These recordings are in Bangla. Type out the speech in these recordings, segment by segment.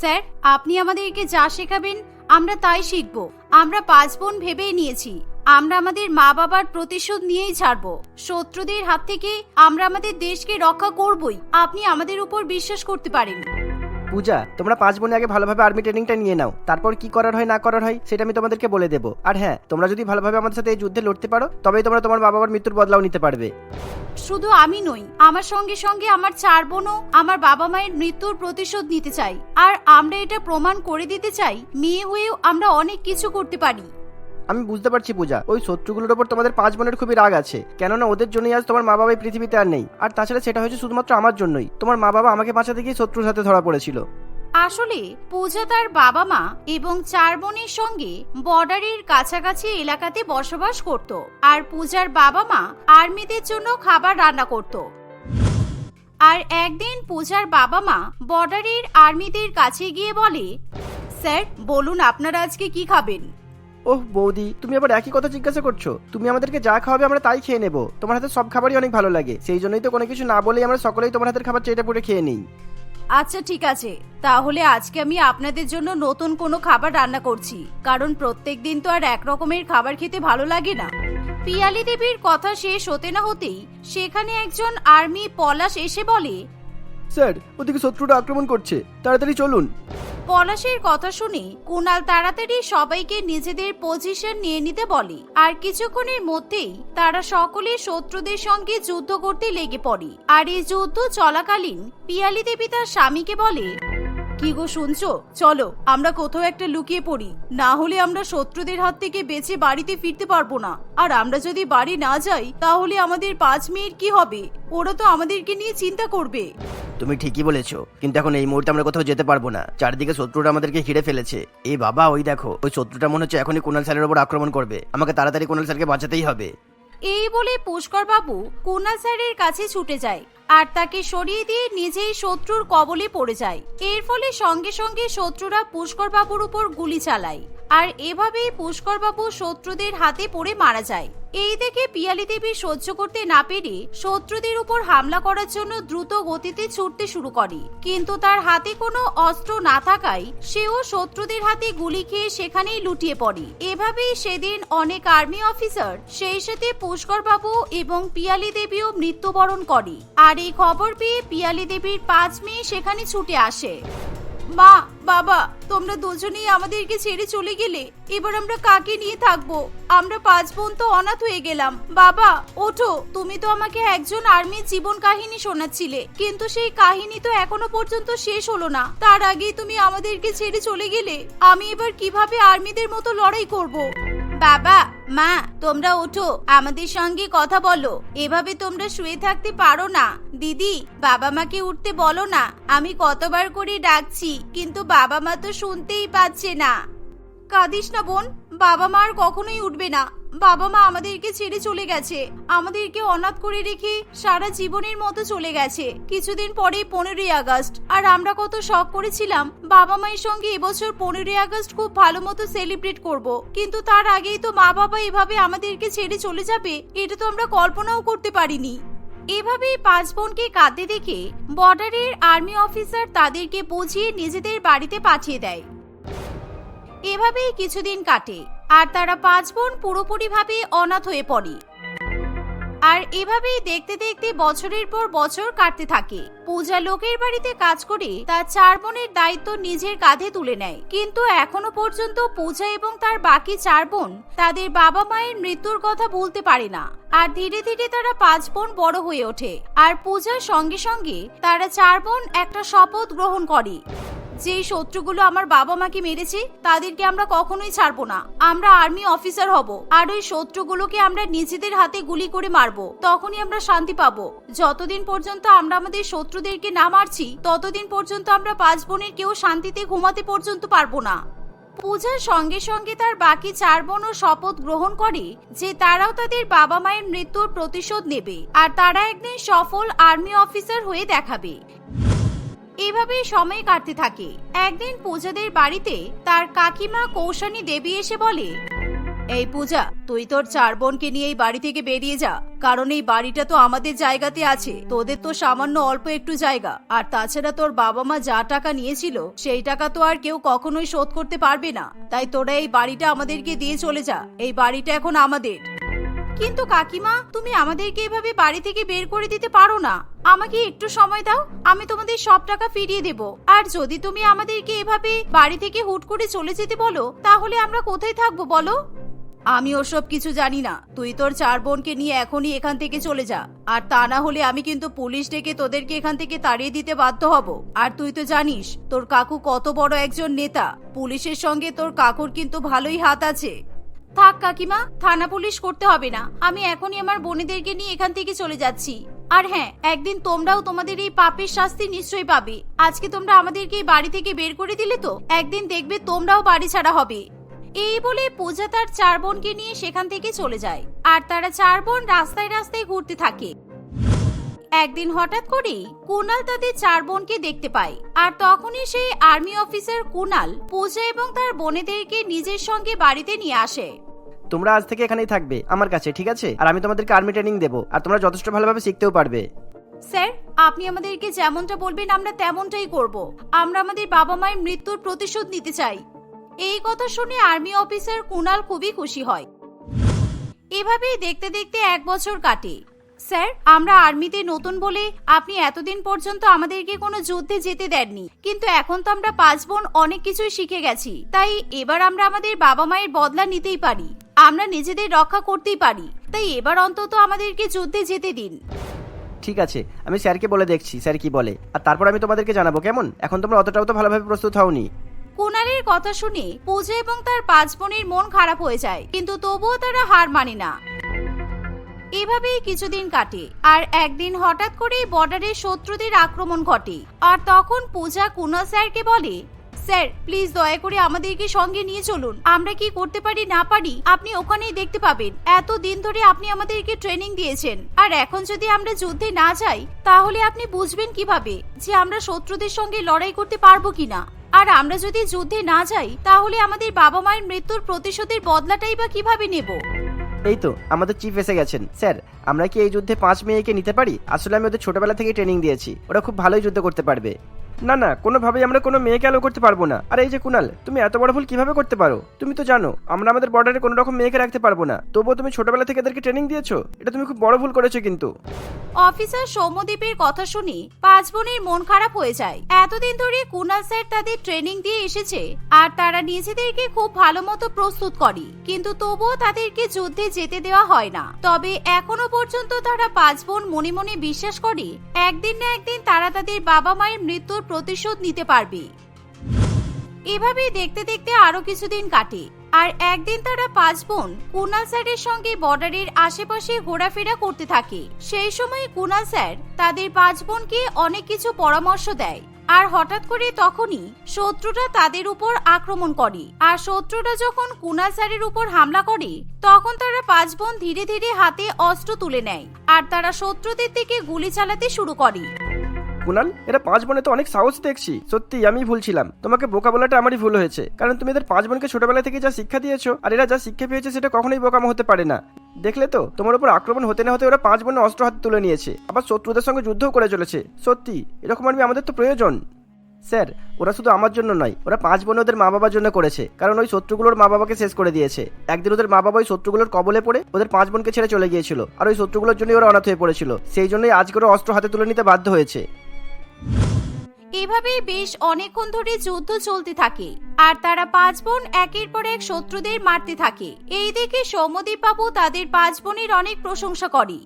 স্যার, আপনি আমাদেরকে যা শেখাবেন, আমরা তাই শিখব। আমরা পাঁচ বোন ভেবেই নিয়েছি। আমরা আমাদের মা বাবার প্রতিশোধ নিয়েই ছাড়ব। শত্রুদের হাত থেকে আমরা আমাদের দেশকে রক্ষা করবই। আপনি আমাদের উপর বিশ্বাস করতে পারেন পূজা, তোমরা পাঁচ বোনে আগে ভালোভাবে আর্মি ট্রেনিংটা নিয়ে নাও। তারপর কি করার হয়, না করার হয়, সেটা আমি তোমাদেরকে বলে দেবো। আর হ্যাঁ তোমরা যদি ভালোভাবে আমাদের সাথে এই যুদ্ধে লড়তে পারো, তবেই তোমরা তোমার বাবা মার মৃত্যুর বদলাও নিতে পারবে। শুধু আমি নই, আমার সঙ্গে সঙ্গে আমার চার বোনও আমার বাবা মায়ের মৃত্যুর প্রতিশোধ নিতে চাই। আর আমরা এটা প্রমাণ করে দিতে চাই, মেয়ে হয়েও আমরা অনেক কিছু করতে পারি। আমি বুঝতে পারছি পূজা, ওই শত্রুগুলোর ওপর তোমাদের পাঁচ বোনের খুবই রাগ আছে। কেননা ওদের জন্যই আজ তোমার মা বাবা এই পৃথিবীতে আর নেই। আর তাছাড়া সেটা হয়েছে শুধুমাত্র আমার জন্যই। তোমার মা বাবা আমাকে বাঁচাতে গিয়ে শত্রুর সাথে ধরা পড়েছিল। আসলে, পূজা তার বাবা মা এবং চার বোনের সঙ্গে বর্ডারের কাছাকাছি এলাকাতে বসবাস করত। আর পূজার বাবা মা আর্মিদের জন্য খাবার রান্না করত। আর একদিন পূজার বাবা মা বর্ডারের আর্মিদের কাছে গিয়ে বলে, স্যার, বলুন আপনারা আজকে কি খাবেন? ওহ বৌদি তুমি আবার একই কথা জিজ্ঞাসা করছ। তুমি আমাদেরকে যা খাওয়াবে আমরা তাই খেয়ে নেব। তোমার হাতে সব খাবারই অনেক ভালো লাগে। সেই জন্যই তো কোনো কিছু না বলেই আমরা সকলেই তোমার হাতের খাবার চেটে পুটে খেয়ে নিই। আচ্ছা ঠিক আছে। তাহলে আজকে আমি আপনাদের জন্য নতুন কোনো খাবার রান্না করছি। কারণ প্রত্যেক দিন তো আর এক রকমের খাবার খেতে ভালো লাগে না। পিয়ালি দেবীর কথা শেষ হতে না হতেই সেখানে একজন আর্মি পলাশ এসে বলে স্যার ওদিকে শত্রুটা আক্রমণ করছে। তাড়াতাড়ি চলুন। পলাশের কথা শুনে কুনাল তাড়াতাড়ি সবাইকে নিজেদের পজিশন নিয়ে নিতে বলে। আর কিছুক্ষণের মধ্যেই তারা সকলে শত্রুদের সঙ্গে যুদ্ধ করতে লেগে পড়ে। আর এই যুদ্ধ চলাকালীন পিয়ালি দেবী তার স্বামীকে বলে কি গো শুনছো? চলো আমরা কোথাও একটা লুকিয়ে পড়ি। না হলে আমরা শত্রুদের হাত থেকে বেঁচে বাড়িতে ফিরতে পারব না। আর আমরা যদি বাড়ি না যাই তাহলে আমাদের পাঁচ মেয়ের কি হবে? ওরা তো আমাদেরকে নিয়ে চিন্তা করবে। তুমি ঠিকই বলেছ কিন্তু এখন এই মুহূর্তে আমরা কোথাও যেতে পারব না। চারদিকে শত্রুরা আমাদেরকে ঘিরে ফেলেছে। এই বাবা ওই দেখো ওই শত্রুটা মনে হচ্ছে এখনই কুনাল স্যারের উপর আক্রমণ করবে। আমাকে তাড়াতাড়ি কুনাল স্যারকে বাঁচাতেই হবে। এই বলে পুষ্কর বাবু কুনাল স্যারের কাছে ছুটে যায়। আর তাকে সরিয়ে দিয়ে নিজেই শত্রুর কবলে পড়ে যায়। এর ফলে সঙ্গে সঙ্গে শত্রুরা পুষ্কর বাবুর উপর গুলি চালায়। আর এভাবেই পুষ্কর বাবু শত্রুদের হাতে পড়ে মারা যায়। এই দেখে পিয়ালি দেবী সহ্য করতে না পেরে শত্রুদের উপর হামলা করার জন্য দ্রুত গতিতে ছুটতে শুরু করে। কিন্তু তার হাতে কোনো অস্ত্র না থাকায় সেও শত্রুদের হাতে গুলি খেয়ে সেখানেই লুটিয়ে পড়ে। এভাবেই সেদিন অনেক আর্মি অফিসার সেই সাথে পুষ্কর বাবু এবং পিয়ালি দেবীও মৃত্যুবরণ করে। আর এই খবর পেয়ে পিয়ালি দেবীর পাঁচ মেয়ে সেখানে ছুটে আসে। মা, বাবা, তোমরা দুজনেই আমাদেরকে ছেড়ে চলে গেলে। এবার আমরা কাকে নিয়ে থাকব? আমরা পাঁচ বোন তো অনাথ হয়ে গেলাম। বাবা, ওঠো। তুমি তো আমাকে একজন আর্মির জীবন কাহিনী শোনাচ্ছিলে। কিন্তু সেই কাহিনী তো এখনও পর্যন্ত শেষ হলো না। তার আগেই তুমি আমাদেরকে ছেড়ে চলে গেলে। আমি এবার কীভাবে আর্মিদের মতো লড়াই করব? বাবা, মা, তোমরা ওঠো আমাদের সঙ্গে কথা বলো। এভাবে তোমরা শুয়ে থাকতে পারো না। দিদি, বাবা মাকে উঠতে বলো না। আমি কতবার করে ডাকছি, কিন্তু বাবা মা তো শুনতেই পাচ্ছে না। কাঁদিস না বোন, বাবা মা আর কখনোই উঠবে না। বাবা মা আমাদেরকে ছেড়ে চলে গেছে। আমাদেরকে অনাথ করে রেখে সারা জীবনের মতো চলে গেছে। কিছুদিন পরেই পনেরোই আগস্ট। আর আমরা কত শখ করেছিলাম বাবা মায়ের সঙ্গে এবছর পনেরোই আগস্ট খুব ভালো মতো সেলিব্রেট করব। কিন্তু তার আগেই তো মা বাবা এভাবে আমাদেরকে ছেড়ে চলে যাবে, এটা তো আমরা কল্পনাও করতে পারিনি। এভাবেই পাঁচ বোনকে কাঁদতে দেখে বর্ডারের আর্মি অফিসার তাদেরকে বুঝিয়ে নিজেদের বাড়িতে পাঠিয়ে দেয়। এভাবেই কিছুদিন কাটে। আর তারা পাঁচ বোন পুরোপুরিভাবে অনাথ হয়ে পড়ে। আর এভাবেই দেখতে দেখতে বছরের পর বছর কাটতে থাকে। পূজা লোকের বাড়িতে কাজ করে তার চার বোনের দায়িত্ব নিজের কাঁধে তুলে নেয়। কিন্তু এখনও পর্যন্ত পূজা এবং তার বাকি চার বোন তাদের বাবা মায়ের মৃত্যুর কথা বলতে পারে না। আর ধীরে ধীরে তারা পাঁচ বোন বড় হয়ে ওঠে। আর পূজার সঙ্গে সঙ্গে তারা চার বোন একটা শপথ গ্রহণ করে। যে শত্রুগুলো আমার বাবা মাকে মেরেছে, তাদেরকে আমরা কখনোই ছাড়বো না। আমরা আর্মি অফিসার হব, আর ওই শত্রুগুলোকে আমরা নিজেদের হাতে গুলি করে মারবো। তখনই আমরা শান্তি পাবো। যতদিন পর্যন্ত আমরা আমাদের শত্রুদেরকে না মারছি, ততদিন পর্যন্ত আমরা পাঁচ বোনের কেউ শান্তিতে ঘুমাতে পর্যন্ত পারব না। পূজার সঙ্গে সঙ্গে তার বাকি চার বোনও শপথ গ্রহণ করে যে তারাও তাদের বাবা মায়ের মৃত্যুর প্রতিশোধ নেবে, আর তারা একদিন সফল আর্মি অফিসার হয়ে দেখাবে। এভাবেই সময় কাটতে থাকে। একদিন পূজাদের বাড়িতে তার কাকিমা কৌশানী দেবী এসে বলে, এই পূজা, তুই তোর চার বোনকে নিয়ে এই বাড়ি থেকে বেরিয়ে যা, কারণ এই বাড়িটা তো আমাদের জায়গাতে আছে, তোদের তো সামান্য অল্প একটু জায়গা। আর তাছাড়া তোর বাবা মা যা টাকা নিয়েছিল, সেই টাকা তো আর কেউ কখনোই শোধ করতে পারবে না। তাই তোরা এই বাড়িটা আমাদেরকে দিয়ে চলে যা, এই বাড়িটা এখন আমাদের। কিন্তু কাকিমা, তুমি আমাদেরকে এভাবে বাড়ি থেকে বের করে দিতে পারো না। আমাকে একটু সময় দাও, আমি তোমাদের সব টাকা ফিরিয়ে দেব। আর যদি তুমি আমাদেরকে এভাবে বাড়ি থেকে হুট করে চলে যেতে বলো, তাহলে আমরা কোথায় থাকব বলো? আমি ওসব কিছু জানি না। তুই তোর চার বোনকে নিয়ে এখনই এখান থেকে চলে যা। আর তা না হলে আমি কিন্তু পুলিশ ডেকে তোদেরকে এখান থেকে তাড়িয়ে দিতে বাধ্য হব। আর তুই তো জানিস, তোর কাকু কত বড় একজন নেতা। পুলিশের সঙ্গে তোর কাকুর কিন্তু ভালোই হাত আছে। থাক কাকিমা, থানা পুলিশ করতে হবে না। আমি এখনই আমার বোনেদেরকে নিয়ে এখান থেকে চলে যাচ্ছি। আর হ্যাঁ একদিন তোমরাও তোমাদের এই পাপের শাস্তি নিশ্চয়ই পাবে। আজকে তোমরা আমাদেরকে এই বাড়ি থেকে বের করে দিলে তো? একদিন দেখবে তোমরাও বাড়ি ছাড়া হবে। এই বলে পূজা তার চার বোনকে নিয়ে সেখান থেকে চলে যায়। আর তারা চার বোন রাস্তায় রাস্তায় ঘুরতে থাকে। একদিন হঠাৎ করেই কুনাল তাদের চার বোনকে দেখতে পায় আর তখনই সেই আর্মি অফিসার কুনাল পূজা এবং তার বোনেদেরকে নিজের সঙ্গে বাড়িতে নিয়ে আসে। তোমরা আজ থেকে এখানেই থাকবে আমার কাছে ঠিক আছে? আর আমি তোমাদেরকে আর্মি ট্রেনিং দেবো আর তোমরা যথেষ্ট ভালোভাবে শিখতেও পারবে। স্যার আপনি আমাদেরকে যেমনটা বলবেন আমরা তেমনটাই করব। আমরা আমাদের বাবা মায়ের মৃত্যুর প্রতিশোধ নিতে চাই। এই কথা শুনে আর্মি অফিসার কুনাল খুবই খুশি হয়। এভাবেই দেখতে দেখতে এক বছর কাটে। স্যার আমরা আর্মিতে নতুন বলে আপনি এতদিন পর্যন্ত আমাদেরকে কোনো যুদ্ধে যেতে দেননি। কিন্তু এখন তো আমরা পাঁচ বোন অনেক কিছুই শিখে গেছি। তাই এবার আমরা আমাদের বাবা মায়ের বদলা নিতেই পারি। আমরা নিজেদের রক্ষা করতেই পারি। তাই এবার অন্তত আমাদেরকে যুদ্ধে যেতে দিন। ঠিক আছে আমি স্যারকে বলে দেখছি স্যার কি বলে। আর তারপর আমি তোমাদেরকে জানাব কেমন? এখন তোমরা অতটাও তো ভালোভাবে প্রস্তুত হওনি। কুনালের কথা শুনে পূজা এবং তার পাঁচ বোনের মন খারাপ হয়ে যায় কিন্তু তবুও তারা হার মানে না। এভাবেই কিছুদিন কাটে, আর একদিন হঠাৎ করে বর্ডারে শত্রুদের আক্রমণ ঘটে। আর তখন পূজা কুনাল স্যারকে বলে, স্যার প্লিজ দয়া করে আমাদেরকে সঙ্গে নিয়ে চলুন। আমরা কি করতে পারি না পারি, আপনি ওখানেই দেখতে পাবেন। এত দিন ধরে আপনি আমাদেরকে ট্রেনিং দিয়েছেন। আর এখন যদি আমরা যুদ্ধে না যাই, তাহলে আপনি বুঝবেন কীভাবে যে আমরা শত্রুদের সঙ্গে লড়াই করতে পারব কিনা। আর আমরা যদি যুদ্ধে না যাই, তাহলে আমাদের বাবা মায়ের মৃত্যুর প্রতিশোধের বদলাটাই বা কীভাবে নেব? এই তো, আমাদের চিফ এসে গেছেন। স্যার, আমরা কি এই যুদ্ধে পাঁচ মেয়েকে নিতে পারি? আসলে আমি ওদের ছোটবেলা থেকে ট্রেনিং দিয়েছি। ওরা খুব ভালোই যুদ্ধ করতে পারবে। না না, কোনোভাবেই আমরা কোনো মেয়েকে অ্যালো করতে পারব না। আর এই যে কুনাল, তুমি এত বড় ভুল কীভাবে করতে পারো? তুমি তো জানো, আমরা আমাদের বর্ডারে কোনো রকম মেয়েকে রাখতে পারব না। তবুও তুমি ছোটবেলা থেকে এদেরকে ট্রেনিং দিয়েছ? এটা তুমি খুব বড় ভুল করেছ কিন্তু। অফিসার সৌম্যদীপের কথা শুনে পাঁচ বোনের মন খারাপ হয়ে যায়। এতদিন ধরে কুনাল স্যার তাদের ট্রেনিং দিয়ে এসেছে আর তারা নিজেদেরকে খুব ভালো মতো প্রস্তুত করে। কিন্তু তবুও তাদেরকে যুদ্ধে যেতে দেওয়া হয় না। তবে এখনও পর্যন্ত তারা পাঁচ বোন মনে মনে বিশ্বাস করে, একদিন না একদিন তারা তাদের বাবা মায়ের মৃত্যুর প্রতিশোধ নিতে পারবে। এভাবেই দেখতে দেখতে আরও কিছুদিন কাটে। আর একদিন তারা পাঁচ বোন কুনাল স্যারের সঙ্গে বর্ডারের আশেপাশে ঘোরাফেরা করতে থাকে। সেই সময় কুনাল স্যার তাদের পাঁচ বোনকে অনেক কিছু পরামর্শ দেয়। আর হঠাৎ করে তখনই শত্রুরা তাদের উপর আক্রমণ করে। আর শত্রুরা যখন কুনাল স্যারের উপর হামলা করে, তখন তারা পাঁচ বোন ধীরে ধীরে হাতে অস্ত্র তুলে নেয়। আর তারা শত্রুদের দিকে গুলি চালাতে শুরু করে। কুনাল এরা পাঁচ বোনে তো অনেক সাহস দেখছি। সত্যি আমি ভুলছিলাম তোমাকে বোকা বলাটা আমারই ভুল হয়েছে। কারণ তুমি এদের পাঁচ বোনকে ছোটবেলা থেকে যা শিক্ষা দিয়েছ, আর এরা যা শিক্ষা পেয়েছে সেটা কখনোই বোকামো হতে পারে না। দেখলে তো, তোমার উপর আক্রমণ হতে না হতে ওরা পাঁচ বোনে অস্ত্র হাতে তুলে নিয়েছে, আবার শত্রুদের সঙ্গে যুদ্ধও করে চলেছে। সত্যি, এরকম আর্মি আমাদের তো প্রয়োজন। স্যার, ওরা শুধু আমার জন্য নয়, ওরা পাঁচ বোন ওদের মা বাবার জন্য করেছে। কারণ ওই শত্রুগুলোর মা বাবাকে শেষ করে দিয়েছে। একদিন ওদের মা বাবা ওই শত্রুগুলোর কবলে পড়ে ওদের পাঁচ বোনকে ছেড়ে চলে গিয়েছিল, আর ওই শত্রুগুলোর জন্যই ওরা অনাথ হয়ে পড়েছিল। সেই জন্যই আজ করে অস্ত্র হাতে তুলে নিতে বাধ্য হয়েছে। এভাবেই বেশ অনেকক্ষণ ধরে যুদ্ধ চলতে থাকে, আর তারা পাঁচ বোন একের পর এক শত্রুদের মারতে থাকে। এই দেখে সৌম্যদীপ বাবু তাদের পাঁচ বোনের অনেক প্রশংসা করে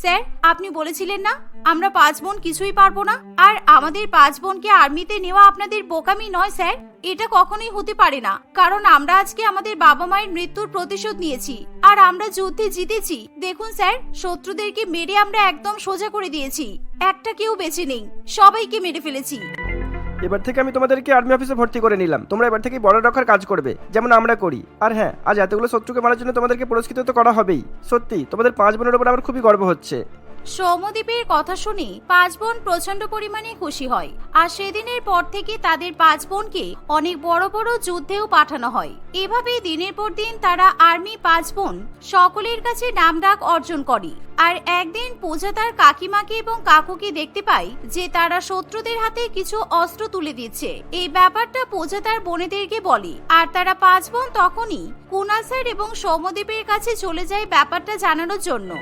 স্যার, আপনি বলেছিলেন না, আমরা পাঁচ বোন কিছুই পারব না। আর আমাদের পাঁচ বোনকে আর্মিতে নেওয়া আপনাদের বোকামি নয়, স্যার। এটা কখনোই হতে পারে না। কারণ আমরা আজকে আমাদের বাবা মায়ের মৃত্যুর প্রতিশোধ নিয়েছি। আর আমরা যুদ্ধে জিতেছি। দেখুন, স্যার, শত্রুদেরকে মেরে আমরা একদম সোজা করে দিয়েছি। একটা কেউ বেঁচে নেই। সবাইকে মেরে ফেলেছি। এবার থেকে আমি তোমাদেরকে আর্মি অফিসে ভর্তি করে নিলাম। তোমরা এবার থেকে বড় রক্ষার কাজ করবে, যেমন আমরা করি। আর হ্যাঁ আজ এতগুলো শত্রুকে মারার জন্য তোমাদেরকে পুরস্কৃত তো করা হবেই। সত্যি তোমাদের পাঁচ বোনের উপর আমার খুবই গর্ব হচ্ছে। সৌমদ্বীপের কথা শুনে পাঁচ বোন প্রচণ্ড পরিমাণে খুশি হয়। আর সেদিনের পর থেকে তাদের পাঁচ বোনকে অনেক বড় বড় যুদ্ধেও পাঠানো হয়। এভাবে দিনের পর দিন তারা আর্মি পাঁচ বোন সকলের কাছে নামডাক অর্জন করে। আর একদিন পূজা তার কাকিমাকে এবং কাকুকে দেখতে পায় যে তারা শত্রুদের হাতে কিছু অস্ত্র তুলে দিচ্ছে। এই ব্যাপারটা পূজা তার বোনেদেরকে বলে। আর তারা পাঁচ বোন তখনই কুনাল স্যার এবং সৌমদ্বীপের কাছে চলে যায় ব্যাপারটা জানানোর জন্য।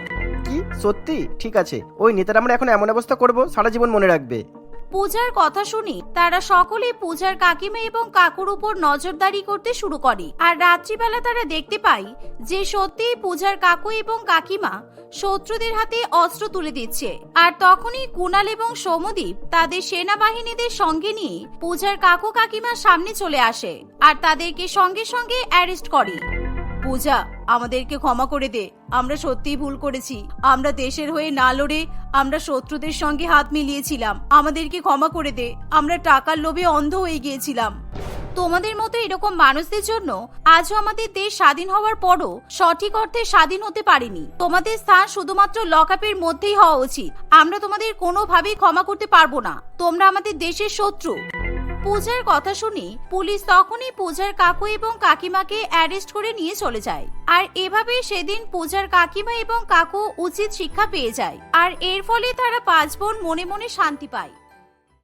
সত্যি? ঠিক আছে। ওই নেতারা আমরা এখন এমন অবস্থা করব, সারা জীবন মনে রাখবে। পূজার কথা শুনি, তারা সকলে পূজার কাকিমা এবং কাকুর উপর নজরদারি করতে শুরু করে। আর রাত্রিবেলা তারা দেখতে পায় যে সত্যিই পূজার কাকু এবং কাকিমা শত্রুদের হাতে অস্ত্র তুলে দিচ্ছে। আর তখনই কুনাল এবং সৌমদ্বীপ তাদের সেনাবাহিনীদের সঙ্গে নিয়ে পূজার কাকু কাকিমার সামনে চলে আসে। আর তাদেরকে সঙ্গে সঙ্গে অ্যারেস্ট করে। পূজা আমাদেরকে ক্ষমা করে দে। আমরা সত্যিই ভুল করেছি। আমরা দেশের হয়ে না লড়ে আমরা শত্রুদের সঙ্গে হাত মিলিয়েছিলাম। আমাদেরকে ক্ষমা করে দে। আমরা টাকার লোভে অন্ধ হয়ে গিয়েছিলাম। তোমাদের মতো এরকম মানুষদের জন্য আজও আমাদের দেশ স্বাধীন হওয়ার পরও সঠিক অর্থে স্বাধীন হতে পারেনি। তোমাদের স্থান শুধুমাত্র লকআপের মধ্যেই হওয়া উচিত। আমরা তোমাদের কোনোভাবেই ক্ষমা করতে পারব না। তোমরা আমাদের দেশের শত্রু। পূজার কথা শুনে পুলিশ তখনই পূজার কাকু এবং কাকিমাকে অ্যারেস্ট করে নিয়ে চলে যায়। আর এভাবে সেদিন পূজার কাকিমা এবং কাকু উচিত শিক্ষা পেয়ে যায়। আর এর ফলে তারা পাঁচ বোন মনে মনে শান্তি পায়।